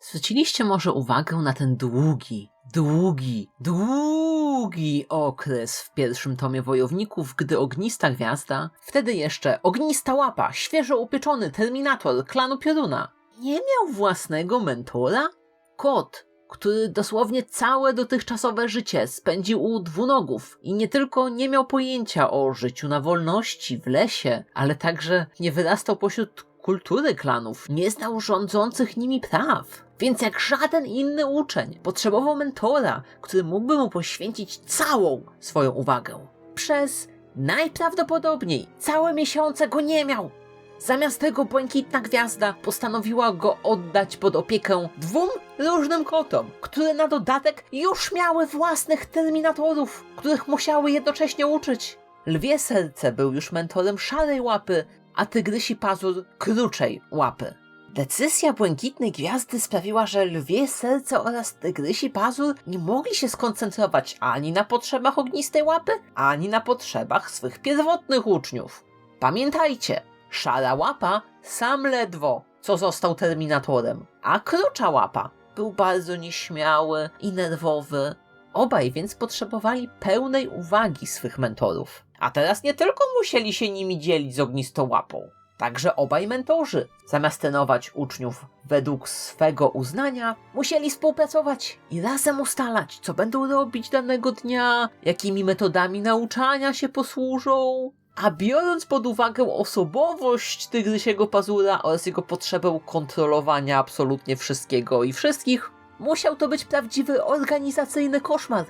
Zwróciliście może uwagę na ten długi, długi, długi okres w pierwszym tomie Wojowników, gdy Ognista Gwiazda, wtedy jeszcze Ognista Łapa, świeżo upieczony Terminator klanu Pioruna, nie miał własnego mentora? Kot, który dosłownie całe dotychczasowe życie spędził u dwunogów i nie tylko nie miał pojęcia o życiu na wolności w lesie, ale także nie wyrastał pośród kultury klanów, nie znał rządzących nimi praw. Więc jak żaden inny uczeń, potrzebował mentora, który mógłby mu poświęcić całą swoją uwagę. Przez najprawdopodobniej całe miesiące go nie miał. Zamiast tego błękitna gwiazda postanowiła go oddać pod opiekę dwóm różnym kotom, które na dodatek już miały własnych terminatorów, których musiały jednocześnie uczyć. Lwie serce był już mentorem szarej łapy, a tygrysi pazur kruczej łapy. Decyzja błękitnej gwiazdy sprawiła, że lwie serce oraz tygrysi pazur nie mogli się skoncentrować ani na potrzebach ognistej łapy, ani na potrzebach swych pierwotnych uczniów. Pamiętajcie, szara łapa sam ledwo co został terminatorem, a krucza łapa był bardzo nieśmiały i nerwowy. Obaj więc potrzebowali pełnej uwagi swych mentorów. A teraz nie tylko musieli się nimi dzielić z ognistołapą, Także obaj mentorzy, zamiast trenować uczniów według swego uznania, musieli współpracować i razem ustalać, co będą robić danego dnia, jakimi metodami nauczania się posłużą. A biorąc pod uwagę osobowość Tygrysiego Pazura oraz jego potrzebę kontrolowania absolutnie wszystkiego i wszystkich, musiał to być prawdziwy organizacyjny koszmar.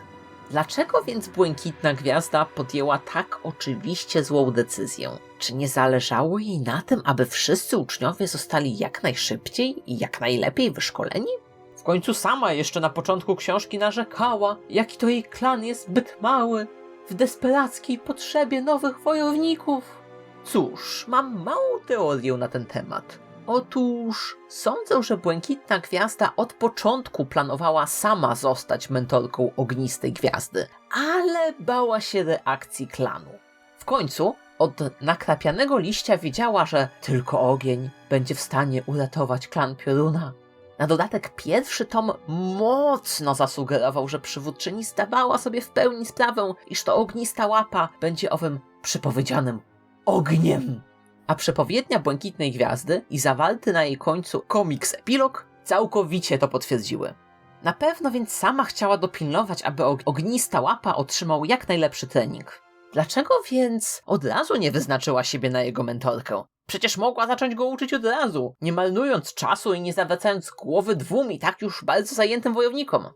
Dlaczego więc Błękitna Gwiazda podjęła tak oczywiście złą decyzję? Czy nie zależało jej na tym, aby wszyscy uczniowie zostali jak najszybciej i jak najlepiej wyszkoleni? W końcu sama jeszcze na początku książki narzekała, jaki to jej klan jest zbyt mały, w desperackiej potrzebie nowych wojowników. Cóż, mam małą teorię na ten temat. Otóż sądzę, że Błękitna Gwiazda od początku planowała sama zostać mentorką Ognistej Gwiazdy, ale bała się reakcji klanu. W końcu od nakrapianego liścia wiedziała, że tylko ogień będzie w stanie uratować klan Pioruna. Na dodatek pierwszy tom mocno zasugerował, że przywódczyni zdawała sobie w pełni sprawę, iż to ognista łapa będzie owym przepowiedzianym ogniem a przepowiednia Błękitnej Gwiazdy i zawarty na jej końcu komiks epilog całkowicie to potwierdziły. Na pewno więc sama chciała dopilnować, aby ognista łapa otrzymał jak najlepszy trening. Dlaczego więc od razu nie wyznaczyła siebie na jego mentorkę? Przecież mogła zacząć go uczyć od razu, nie marnując czasu i nie zawracając głowy dwóm i tak już bardzo zajętym wojownikom.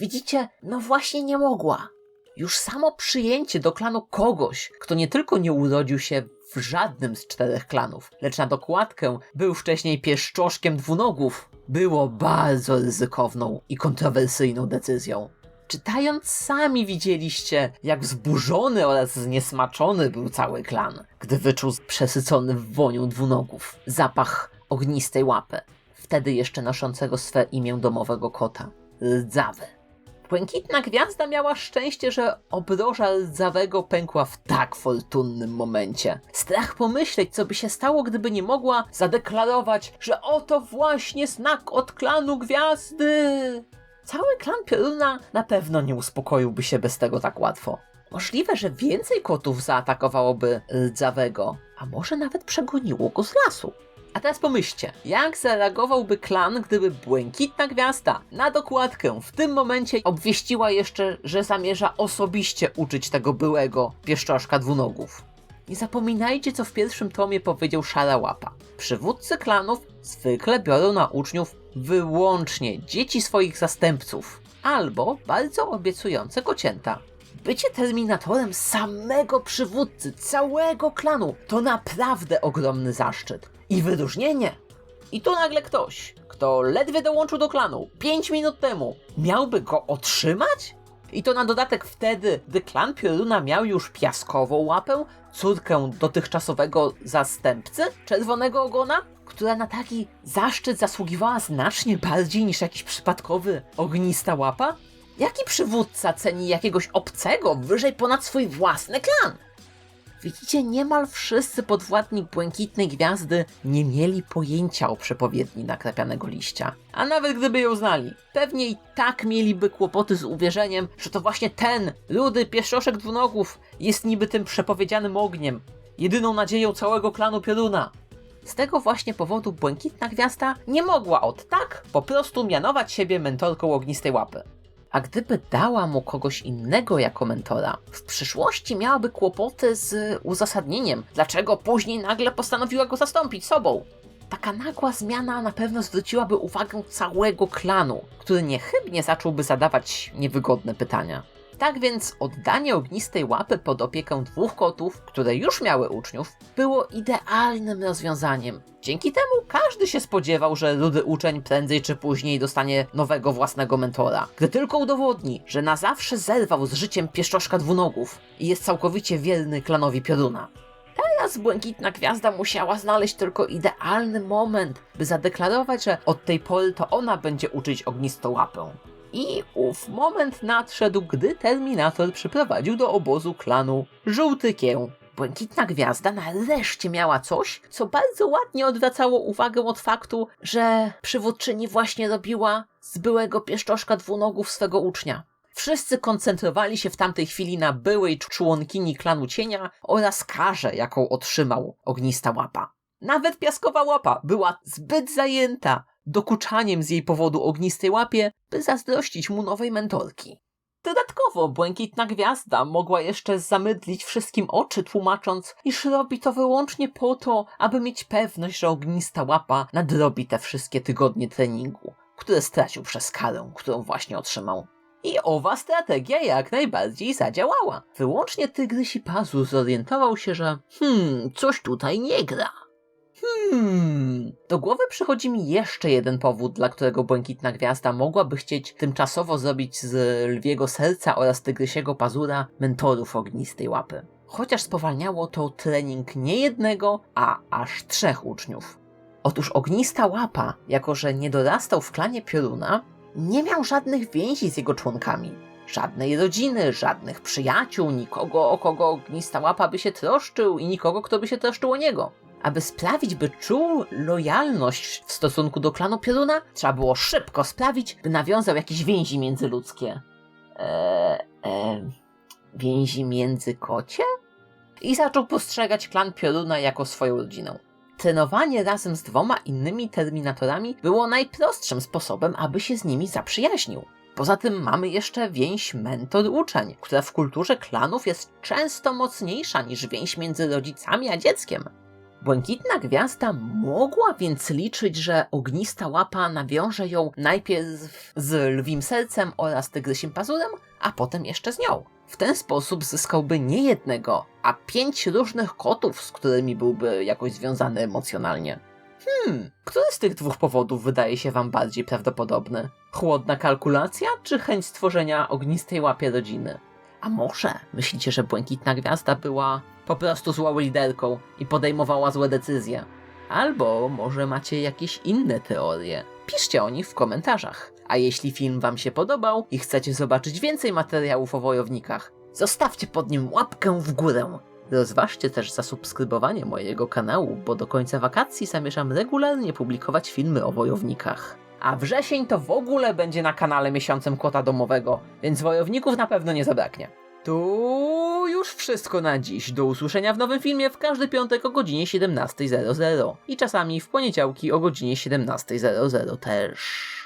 Widzicie, no właśnie nie mogła. Już samo przyjęcie do klanu kogoś, kto nie tylko nie urodził się w żadnym z czterech klanów, lecz na dokładkę był wcześniej pieszczoszkiem dwunogów, było bardzo ryzykowną i kontrowersyjną decyzją. Czytając sami widzieliście, jak wzburzony oraz zniesmaczony był cały klan, gdy wyczuł przesycony wonią dwunogów zapach ognistej łapy, wtedy jeszcze noszącego swe imię domowego kota, rdzawy. Błękitna Gwiazda miała szczęście, że obroża rdzawego pękła w tak fortunnym momencie. Strach pomyśleć, co by się stało, gdyby nie mogła zadeklarować, że oto właśnie znak od klanu Gwiazdy. Cały klan Pioruna na pewno nie uspokoiłby się bez tego tak łatwo. Możliwe, że więcej kotów zaatakowałoby rdzawego, a może nawet przegoniło go z lasu. A teraz pomyślcie, jak zareagowałby klan, gdyby Błękitna Gwiazda na dokładkę w tym momencie obwieściła jeszcze, że zamierza osobiście uczyć tego byłego pieszczoszka dwunogów. Nie zapominajcie, co w pierwszym tomie powiedział Szara Łapa. Przywódcy klanów zwykle biorą na uczniów wyłącznie dzieci swoich zastępców albo bardzo obiecujące kocięta. Bycie terminatorem samego przywódcy całego klanu to naprawdę ogromny zaszczyt i wyróżnienie. I tu nagle ktoś, kto ledwie dołączył do klanu 5 minut temu, miałby go otrzymać? I to na dodatek wtedy, gdy klan Pioruna miał już piaskową łapę, córkę dotychczasowego zastępcy Czerwonego Ogona, która na taki zaszczyt zasługiwała znacznie bardziej niż jakiś przypadkowy ognista łapa? Jaki przywódca ceni jakiegoś obcego wyżej ponad swój własny klan? Widzicie, niemal wszyscy podwładni Błękitnej Gwiazdy nie mieli pojęcia o przepowiedni nakrapianego liścia. A nawet gdyby ją znali, pewnie i tak mieliby kłopoty z uwierzeniem, że to właśnie ten, rudy pieszczoszek dwunogów, jest niby tym przepowiedzianym ogniem, jedyną nadzieją całego klanu Pioruna. Z tego właśnie powodu Błękitna Gwiazda nie mogła od tak po prostu mianować siebie mentorką Ognistej Łapy. A gdyby dała mu kogoś innego jako mentora, w przyszłości miałaby kłopoty z uzasadnieniem, dlaczego później nagle postanowiła go zastąpić sobą. Taka nagła zmiana na pewno zwróciłaby uwagę całego klanu, który niechybnie zacząłby zadawać niewygodne pytania. Tak więc oddanie ognistej łapy pod opiekę dwóch kotów, które już miały uczniów, było idealnym rozwiązaniem. Dzięki temu każdy się spodziewał, że rudy uczeń prędzej czy później dostanie nowego własnego mentora, gdy tylko udowodni, że na zawsze zerwał z życiem pieszczoszka dwunogów i jest całkowicie wierny klanowi Pioruna. Teraz Błękitna Gwiazda musiała znaleźć tylko idealny moment, by zadeklarować, że od tej pory to ona będzie uczyć ognistą łapę. I ów moment nadszedł, gdy Terminator przyprowadził do obozu klanu Żółty Kieł. Błękitna Gwiazda nareszcie miała coś, co bardzo ładnie odwracało uwagę od faktu, że przywódczyni właśnie robiła z byłego pieszczoszka dwunogów swego ucznia. Wszyscy koncentrowali się w tamtej chwili na byłej członkini klanu cienia oraz karze, jaką otrzymał ognista łapa. Nawet piaskowa łapa była zbyt zajęta dokuczaniem z jej powodu ognistej łapie, by zazdrościć mu nowej mentorki. Dodatkowo błękitna gwiazda mogła jeszcze zamydlić wszystkim oczy, tłumacząc, iż robi to wyłącznie po to, aby mieć pewność, że ognista łapa nadrobi te wszystkie tygodnie treningu, które stracił przez karę, którą właśnie otrzymał. I owa strategia jak najbardziej zadziałała. Wyłącznie Tygrysi Pazur zorientował się, że hmm, coś tutaj nie gra. Hmm. Do głowy przychodzi mi jeszcze jeden powód, dla którego Błękitna Gwiazda mogłaby chcieć tymczasowo zrobić z Lwiego Serca oraz Tygrysiego Pazura mentorów ognistej łapy. Chociaż spowalniało to trening nie jednego, a aż trzech uczniów. Otóż ognista łapa, jako że nie dorastał w klanie Pioruna, nie miał żadnych więzi z jego członkami. Żadnej rodziny, żadnych przyjaciół, nikogo o kogo ognista łapa by się troszczył i nikogo, kto by się troszczył o niego. Aby sprawić, by czuł lojalność w stosunku do klanu Pioruna, trzeba było szybko sprawić, by nawiązał jakieś więzi międzyludzkie. Eee, eee, więzi międzykocie? I zaczął postrzegać klan Pioruna jako swoją rodzinę. Trenowanie razem z dwoma innymi terminatorami było najprostszym sposobem, aby się z nimi zaprzyjaźnił. Poza tym mamy jeszcze więź mentor-uczeń, która w kulturze klanów jest często mocniejsza niż więź między rodzicami a dzieckiem. Błękitna Gwiazda mogła więc liczyć, że ognista łapa nawiąże ją najpierw z lwim sercem oraz tygrysim pazurem, a potem jeszcze z nią. W ten sposób zyskałby nie jednego, a pięć różnych kotów, z którymi byłby jakoś związany emocjonalnie. Hmm, który z tych dwóch powodów wydaje się wam bardziej prawdopodobny? Chłodna kalkulacja, czy chęć stworzenia ognistej łapie rodziny? A może myślicie, że Błękitna Gwiazda była po prostu złą liderką i podejmowała złe decyzje? Albo może macie jakieś inne teorie? Piszcie o nich w komentarzach. A jeśli film wam się podobał i chcecie zobaczyć więcej materiałów o wojownikach, zostawcie pod nim łapkę w górę. Rozważcie też zasubskrybowanie mojego kanału, bo do końca wakacji zamierzam regularnie publikować filmy o wojownikach. A wrzesień to w ogóle będzie na kanale miesiącem kota domowego, więc wojowników na pewno nie zabraknie. To już wszystko na dziś. Do usłyszenia w nowym filmie w każdy piątek o godzinie 17.00 i czasami w poniedziałki o godzinie 17.00 też.